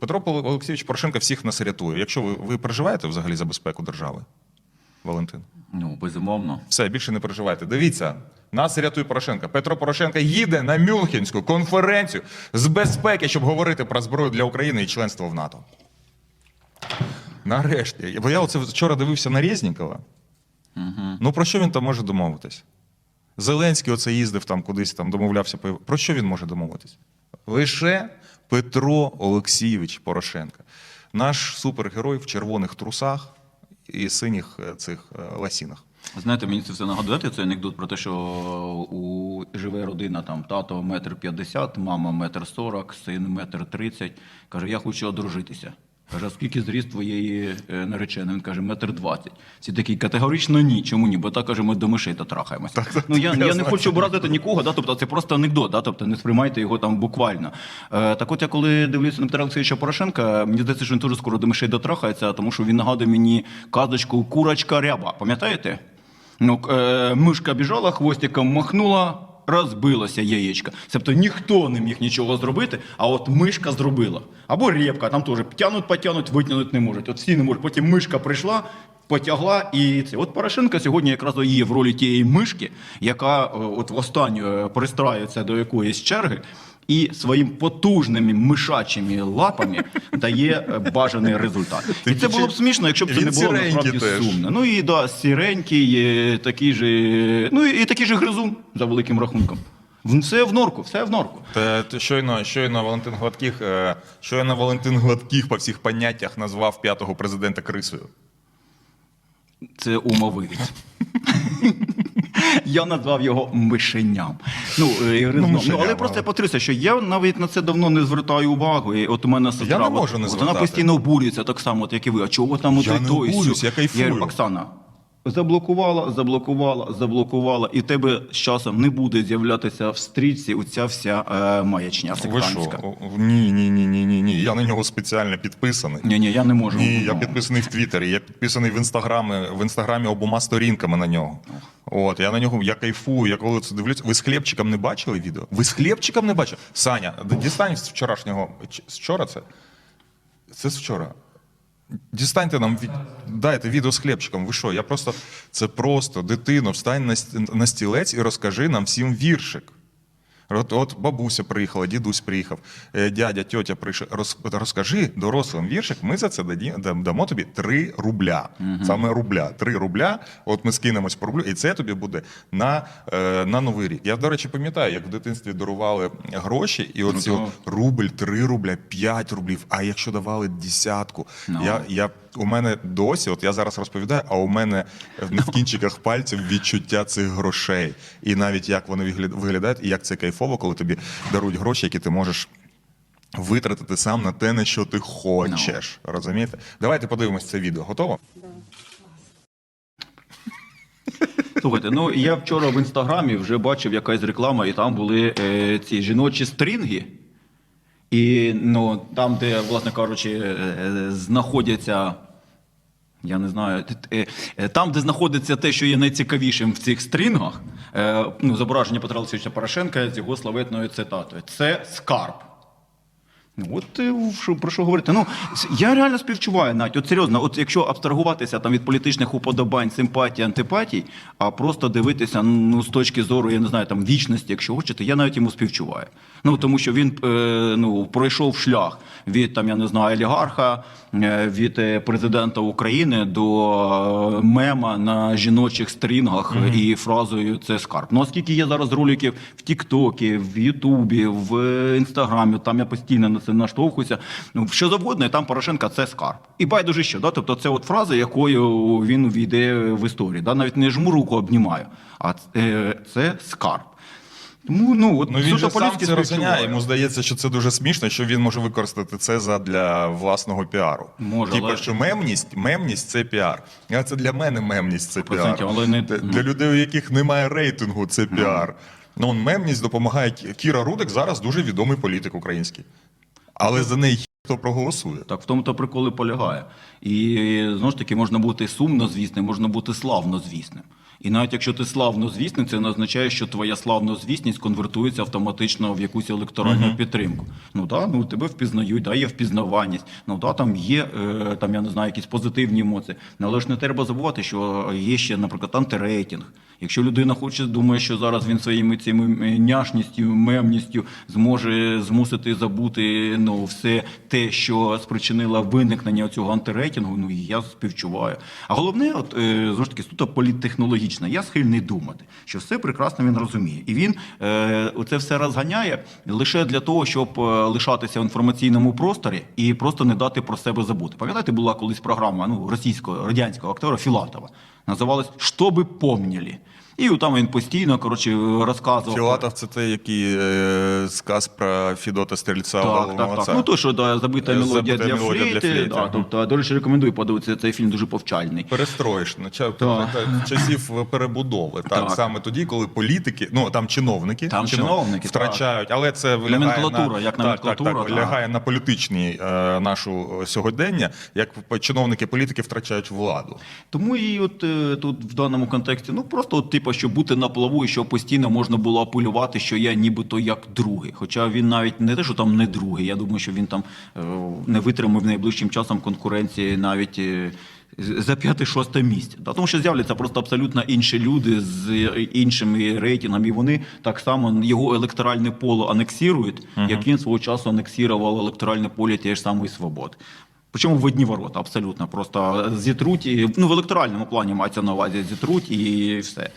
Петро Олексійович Порошенко всіх нас рятує. Якщо ви, ви переживаєте взагалі за безпеку держави, Валентин? Ну, безумовно. Все, більше не переживайте. Дивіться, нас рятує Порошенко. Петро Порошенко їде на Мюнхенську конференцію з безпеки, щоб говорити про зброю для України і членство в НАТО. Нарешті. Бо я оце вчора дивився на Резнікова. Ну про що він там може домовитись? Зеленський оце їздив там кудись, там домовлявся. Про що він може домовитись? Лише Петро Олексійович Порошенко. Наш супергерой в червоних трусах і синіх е, цих е, ласінах. Знаєте, мені це все нагадувати цей анекдот про те, що у живе родина там тато метр п'ятдесят, мама метр сорок, син метр тридцять. Каже, я хочу одружитися. Каже, а скільки зріст твоєї е, нареченої? Він каже, метр двадцять. Всі такі категорично ні. Чому ні? Бо так каже, ми до мишей дотрахаємося. Ну я, я не хочу образити нікого, да? тобто це просто анекдот, да? тобто не сприймайте його там буквально. Е, так от я коли дивлюся на Петра Олексійовича Порошенка, мені здається, що він дуже скоро до мишей дотрахається, тому що він нагадує мені казочку Курочка ряба. Пам'ятаєте? Ну, е, мишка біжала, хвостиком махнула, розбилося яєчко. Тобто ніхто не міг нічого зробити, а от мишка зробила. Або репка, там теж тянуть, потягнуть, витягнути не можуть. От всі не можуть. Потім мишка прийшла, потягла і це. От Порошенко сьогодні якраз є в ролі тієї мишки, яка е, от в останню е, пристраюється до якоїсь черги. І своїм потужними мишачими лапами дає е, бажаний результат. І це було б смішно, якщо б це не було насправді сумно. Ну і да, сіренький, такий же, ну і такий же гризун за великим рахунком. Все в норку, все в норку. Та, та щойно, щойно Валентин Гладких, е, щойно Валентин Гладких по всіх поняттях назвав п'ятого президента крисою. Це умовивець. Я назвав його мишеням. Ну, е, і гризном. ну, мишеням, але але- просто я потрився, що я навіть на це давно не звертаю увагу. І от у мене сестра, не от- можу не от звертати. вона постійно обурюється так само, от як і ви. А чого там от Я той, не той, обурююсь, я кайфую. говорю, Оксана, заблокувала, заблокувала, заблокувала, і в тебе з часом не буде з'являтися в стрічці оця вся е, маячня Ви що? Ні, ні, ні, ні, ні, ні. Я на нього спеціально підписаний. Ні, ні, я не можу. Ні, я підписаний в Твіттері, я підписаний в інстаграмі, в інстаграмі обома сторінками на нього. От, я на нього я кайфую, я коли це дивлюсь. Ви з хлібчиком не бачили відео? Ви з хлібчиком не бачили? Саня, дістань з вчорашнього. З вчора це? Це з вчора. Дістаньте нам від... дайте відео з хлібчиком. Ви що? Я просто це просто дитино, встань на, ст- на стілець і розкажи нам всім віршик. От, от бабуся приїхала, дідусь приїхав, е, дядя, тьотя прийшли. Роз, розкажи дорослим віршик, ми за це даді, дам- дамо тобі 3 рубля. Саме рубля. 3 рубля. От ми скинемось по рублю, і це тобі буде на, е, на новий рік. Я, до речі, пам'ятаю, як в дитинстві дарували гроші, і оці Ну, рубль, 3 рубля, 5 рублів. А якщо давали десятку, Ну. я, я, у мене досі, от я зараз розповідаю, а у мене в кінчиках пальців відчуття цих грошей. І навіть як вони виглядають, і як це кайфово, коли тобі дарують гроші, які ти можеш. Витратити сам на те, на що ти хочеш. Розумієте? Давайте подивимось це відео. Готово? Слухайте, ну я вчора в інстаграмі вже бачив якась реклама, і там були е, ці жіночі стрінги. І ну, там, де, власне кажучи, е, е, знаходяться. Я не знаю, е, там, де знаходиться те, що є найцікавішим в цих стрінгах, е, ну, зображення Петра Олексійовича Порошенка з його славетною цитатою. Це скарб. От що, про що говорити? Ну, я реально співчуваю, Надь. От серйозно, от якщо абстрагуватися там від політичних уподобань, симпатій, антипатій, а просто дивитися ну, з точки зору, я не знаю, там вічності, якщо хочете, я навіть йому співчуваю. Ну тому що він е, ну, пройшов шлях від там, я не знаю, олігарха, е, від е, президента України до мема на жіночих стрінгах і фразою це скарб. Ну оскільки є зараз роликів в Тіктокі, в Ютубі, в Інстаграмі, там я постійно на це наштовхуюся. Ну що завгодно, і там Порошенка це скарб. І байдуже що, да? тобто це от фраза, якою він війде в історію. Да? Навіть не жму руку обнімаю, а е, це скарб. Тому ну от Ну він же сам це розганяє. Йому здається, що це дуже смішно, що він може використати це задля власного піару. Може, Типу, але- що мемність, мемність це піар. А це для мене мемність це піар. Але не- Для- Для людей, у яких немає рейтингу, це піар. Ну, он, мемність допомагає. Кіра Рудик зараз дуже відомий політик український. Але за неї хто проголосує. Так в тому то прикол і полягає. І знову ж таки можна бути сумнозвісним, можна бути славнозвісним. І навіть якщо ти славнозвісний, це не означає, що твоя славнозвісність конвертується автоматично в якусь електоральну підтримку. Ну да, ну тебе впізнають, да, є впізнаваність. Ну да, там є е, там, я не знаю, якісь позитивні емоції. Але ж не треба забувати, що є ще, наприклад, антирейтинг. Якщо людина хоче, думає, що зараз він своїми цими няшністю, мемністю зможе змусити забути ну, все те, що спричинило виникнення цього антирейтингу, ну я співчуваю. А головне, от е, знову ж таки, суто політтехнологічно, я схильний думати, що все прекрасно він розуміє. І він е, це все розганяє лише для того, щоб е, лишатися в інформаційному просторі і просто не дати про себе забути. Пам'ятаєте, була колись програма ну, російського радянського актора Філатова. Називалась «Що би помніли. І там він постійно коротше, розказував. Філатов це той, який е, сказ про Фідота Стрільця Так, так, так. Ну то, що да, забита Е, мелодія для мелодія для флейти. флейти». Да, тобто, до речі, рекомендую подивитися цей фільм дуже повчальний. Ча- Так. часів перебудови. Так, Так. саме тоді, коли політики, ну там чиновники, Там чинов- чиновники, втрачають, але це лягає Номенклатура, на, як так, так, номенклатура, так, так. лягає на політичні е, нашу е, сьогодення, як чиновники, політики втрачають владу. Тому і от е, тут в даному контексті, ну просто от, типу, щоб бути на плаву і щоб постійно можна було апелювати, що я нібито як другий. Хоча він навіть не те, що там не другий. Я думаю, що він там е, не витримав найближчим часом конкуренції навіть. е, За п'яте-шосте місце. Та Тому що з'являться просто абсолютно інші люди з е, іншими рейтингами, і вони так само його електоральне поле анексірують, як він свого часу анексірував електоральне поле тієї ж самої свободи. Причому в одні ворота, абсолютно. Просто зітруть, і, ну в електоральному плані мається на увазі зітруть і все.